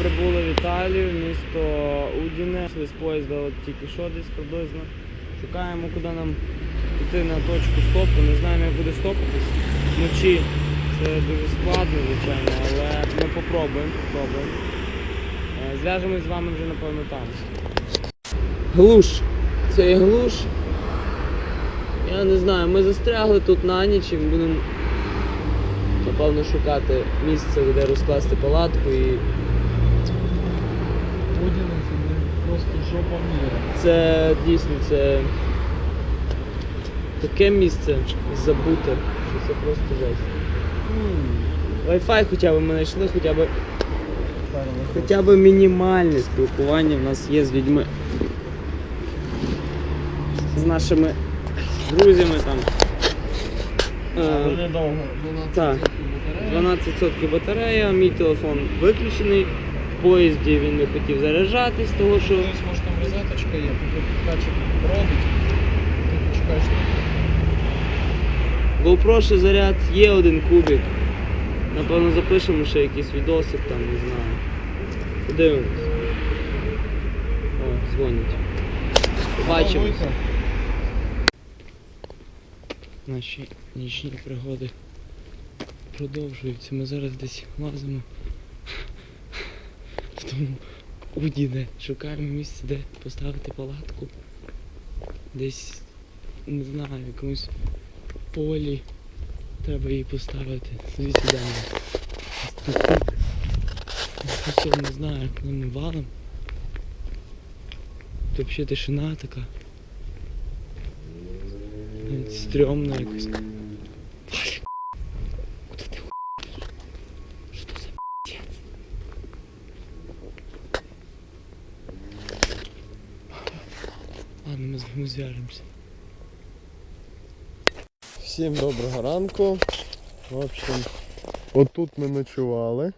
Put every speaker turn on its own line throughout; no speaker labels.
прибули в Італію, місто Удіне. Йшли з поїзда от тільки що десь приблизно. Шукаємо, куди нам йти на точку стопу. Не знаємо, як буде стопитись. Вночі це дуже складно, звичайно, але ми попробуємо. попробуємо. Е, Зв'яжемось з вами вже, напевно, там. Глуш. Це є глуш. Я не знаю, ми застрягли тут на ніч і будемо напевно шукати місце, де розкласти палатку і
Удіна це просто жопа міра.
це дійсно це таке місце забуте, що це просто жесть. Wi-Fi хоча б ми знайшли, хоча б, хоча б мінімальне спілкування в нас є з людьми. З нашими друзями там. Е,
недовго.
Так. 12% батарея, мій телефон виключений. В поїзді він не хотів заряджатись, того що
Ось може там розеточка є, підкачик родить, ти почекаєш.
GoPro ще заряд є один кубик. Напевно запишемо ще якийсь відосик там, не знаю. Подивимось. О, дзвонять. Побачимось. Наші нічні пригоди продовжуються. Ми зараз десь лазимо. В тому Удіне. Шукаємо місце, де поставити палатку. Десь, не знаю, в якомусь полі. Треба її поставити. Звідси йдемо. Тут не знаю, коли ми валом. Тут взагалі тишина така. Стрьомно якось. Валя, куди ти ходиш? Що це за піздець? Ми зв'яжемося.
Всім доброго ранку. В общем, отут ми ночували.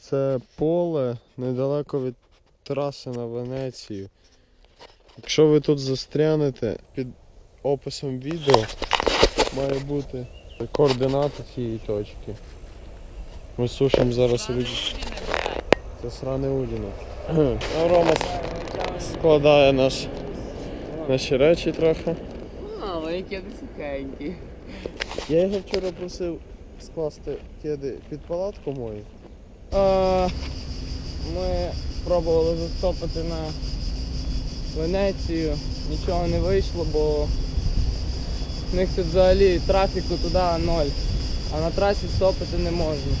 Це поле недалеко від траси на Венецію. Якщо ви тут застрянете, під описом відео має бути координати цієї точки. Ми сушимо зараз рюк- Це сране Удіно. А Рома складає наш, наші речі трохи.
А, які сухенькі.
Я його вчора просив скласти кеди під палатку мою.
Е, Ми пробували застопити на Венецію, нічого не вийшло, бо в них тут взагалі трафіку туди ноль, а на трасі стопити не можна.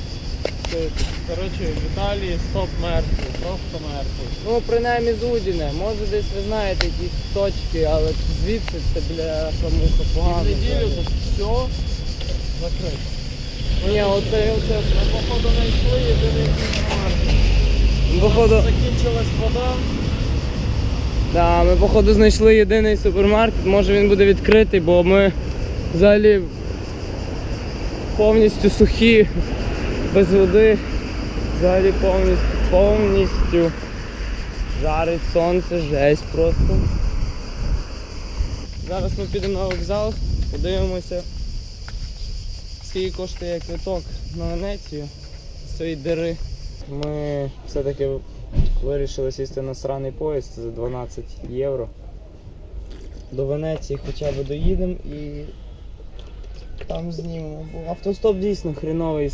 Коротше, в Італії стоп мертвий, просто мертвий.
Ну, принаймні з Удіне. Може десь ви знаєте якісь точки, але звідси це біля Шамуха
В неділю тут все закрито.
Ні, оце, оце.
Ми походу знайшли єдиний супермаркет.
Ми,
У нас
Походу,
закінчилась вода.
да, ми походу знайшли єдиний супермаркет. Може він буде відкритий, бо ми взагалі повністю сухі, без води. Взагалі повністю, повністю жарить сонце, жесть просто. Зараз ми підемо на вокзал, подивимося, скільки коштує квиток на Венецію з цієї дири. Ми все-таки вирішили сісти на сраний поїзд за 12 євро. До Венеції хоча б доїдемо і там знімемо. Бо автостоп дійсно хріновий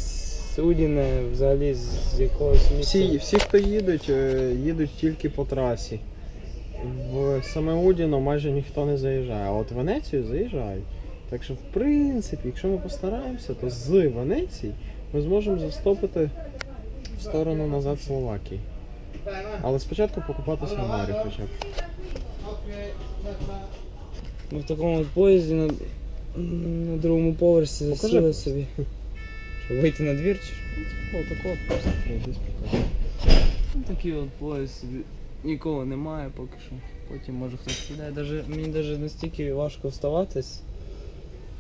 з Удіне, взагалі з якогось місця.
Всі, всі, хто їдуть, е, їдуть тільки по трасі. В саме Удіно майже ніхто не заїжджає, а от в Венецію заїжджають. Так що, в принципі, якщо ми постараємося, то з Венеції ми зможемо застопити в сторону назад Словакії. Але спочатку покупатися в Марі хоча б.
Ми в такому поїзді на, на другому поверсі засіли собі. Щоб вийти на двір чи що?
О, от просто пройтись прикольно.
Ну, Такий от поїзд. Нікого немає поки що. Потім може хтось піде. Даже, мені навіть настільки важко вставатись,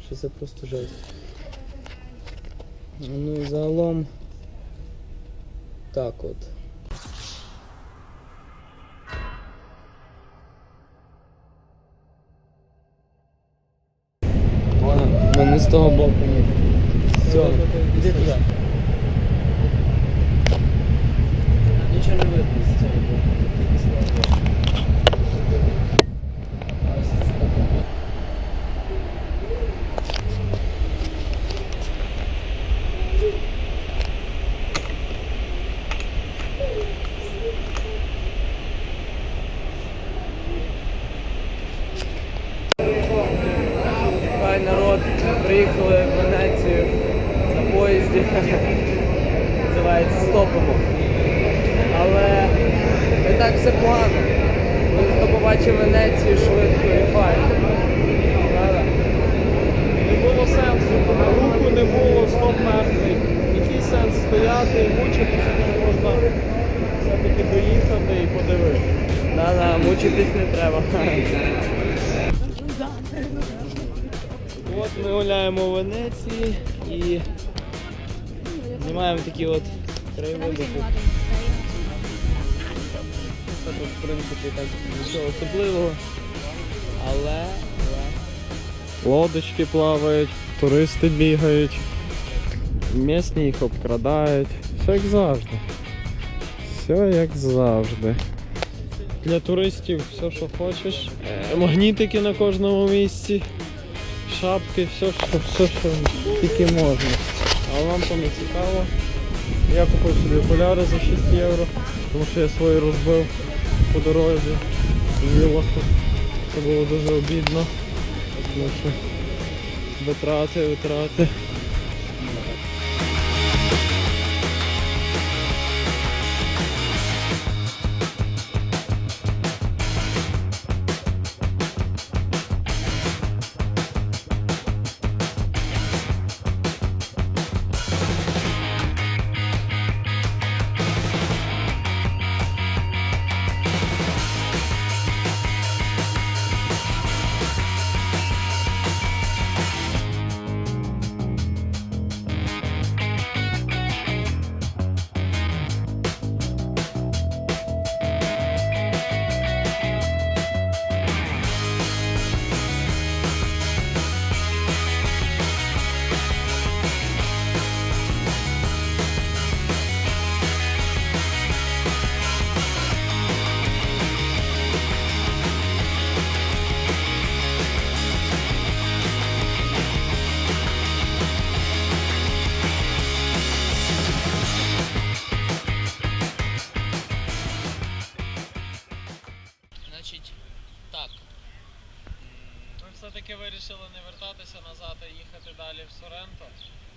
що це просто жесть. Ну і загалом. Так от. Ладно, ми не з того боку. Все, іди туди. Нічого не видно з цього. Стопимо. Але не так все погано. Ми побачимо Венецію швидко і файно.
Не було сенсу, на руху не було, стоп мертвий. Який сенс стояти і мучитися, коли можна все-таки доїхати і подивитися.
Да-да, мучитись не треба. От ми гуляємо в Венеції і знімаємо такі от тут. Це в принципі, так нічого особливого. Але, але.
Лодочки плавають, туристи бігають, місні їх обкрадають. Все як завжди. Все як завжди. Для туристів все, що хочеш. Е, Магнітики на кожному місці, шапки, все, що, все, що тільки можна. А вам то не цікаво. Я купив собі окуляри за 6 євро, тому що я свої розбив по дорозі. в Європу. Це було дуже обідно. Тому що витрати, витрати. Вирішили не вертатися назад, а їхати далі в Соренто.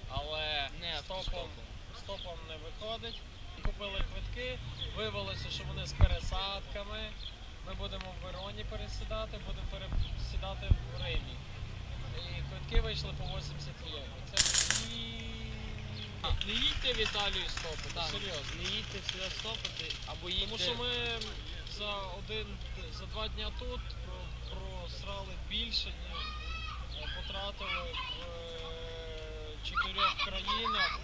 Але
Не
стопом, стопом не виходить. Купили квитки, виявилося, що вони з пересадками. Ми будемо в Вероні пересідати, будемо пересідати в Римі. І квитки вийшли по 80 євро. Це. Не їдьте в Італію стопити,
Так.
серйозно.
Не їдьте сюди стопити, або їдьте.
Тому що ми за один за два дня тут просрали більше, ніж потратили в е, чотирьох країнах.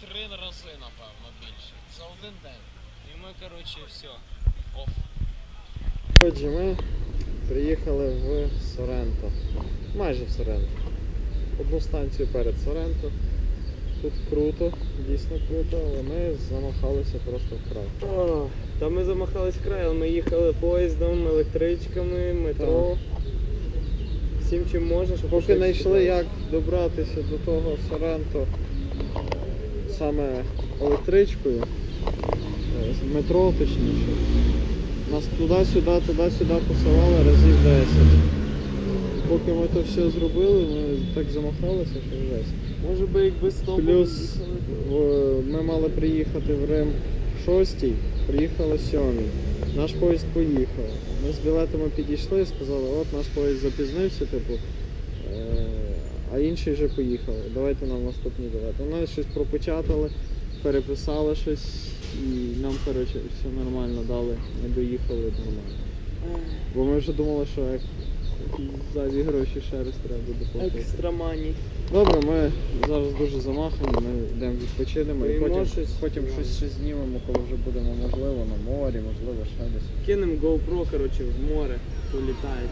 Три рази, напевно, більше. За один день.
І ми, коротше, все. Оф.
Отже, ми приїхали в Соренто. Майже в Соренто. Одну станцію перед Соренто. Тут круто, дійсно круто, але ми замахалися просто вкрай.
О, та ми замахались в край, але ми їхали поїздом, електричками, метро. Всім чим можна, щоб
Поки знайшли, як добратися до того Соренто саме електричкою, е, з метро точніше. Нас туди-сюди, туди-сюди посилали разів 10. Поки ми то все зробили, ми так замахалися, що жесть.
Може би якби стопом
Плюс ми мали приїхати в Рим 6, приїхали 7. Наш поїзд поїхав. Ми з білетами підійшли, сказали, от наш поїзд запізнився, типу, е, а інший вже поїхав. Давайте нам наступні білети. Вони щось пропечатали, переписали щось і нам, коротше, все нормально дали, ми доїхали нормально. Бо ми вже думали, що як зайві гроші ще раз треба буде платити.
Екстрамані.
Добре, ми зараз дуже замахані, ми йдемо відпочинемо і потім,
щось.
потім щось ще знімемо, коли вже будемо можливо на морі, можливо ще десь.
Кинемо GoPro, коротше, в море, політає.